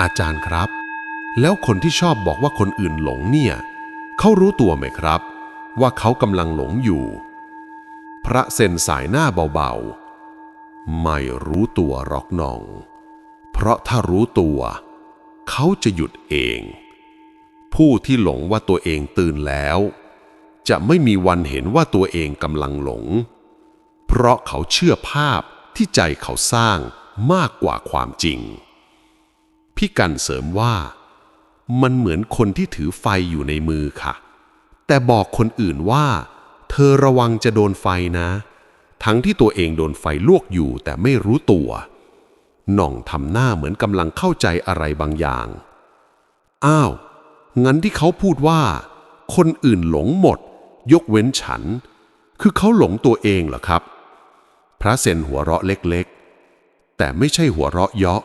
อาจารย์ครับ แล้วคนที่ชอบบอกว่าคนอื่นหลงเนี่ย เขารู้ตัวไหมครับ ว่าเขากำลังหลงอยู่ พระเซนสายหน้าเบาๆ ไม่รู้ตัวหรอกน้อง เพราะถ้ารู้ตัว เขาจะหยุดเอง ผู้ที่หลงว่าตัวเองตื่นแล้ว จะไม่มีวันเห็นว่าตัวเองกำลังหลง เพราะเขาเชื่อภาพที่ใจเขาสร้างมากกว่าความจริง พี่กันเสริมว่า มันเหมือนคนที่ถือไฟอยู่ในมือค่ะ แต่บอกคนอื่นว่า เธอระวังจะโดนไฟนะ ทั้งที่ตัวเองโดนไฟลวกอยู่แต่ไม่รู้ตัวหน่องทำหน้าเหมือนกำลังเข้าใจอะไรบางอย่าง อ้าว งั้นที่เขาพูดว่า คนอื่นหลงหมด ยกเว้นฉัน คือเขาหลงตัวเองเหรอครับ พระเซนหัวเราะเล็กๆ แต่ไม่ใช่หัวเราะเยาะ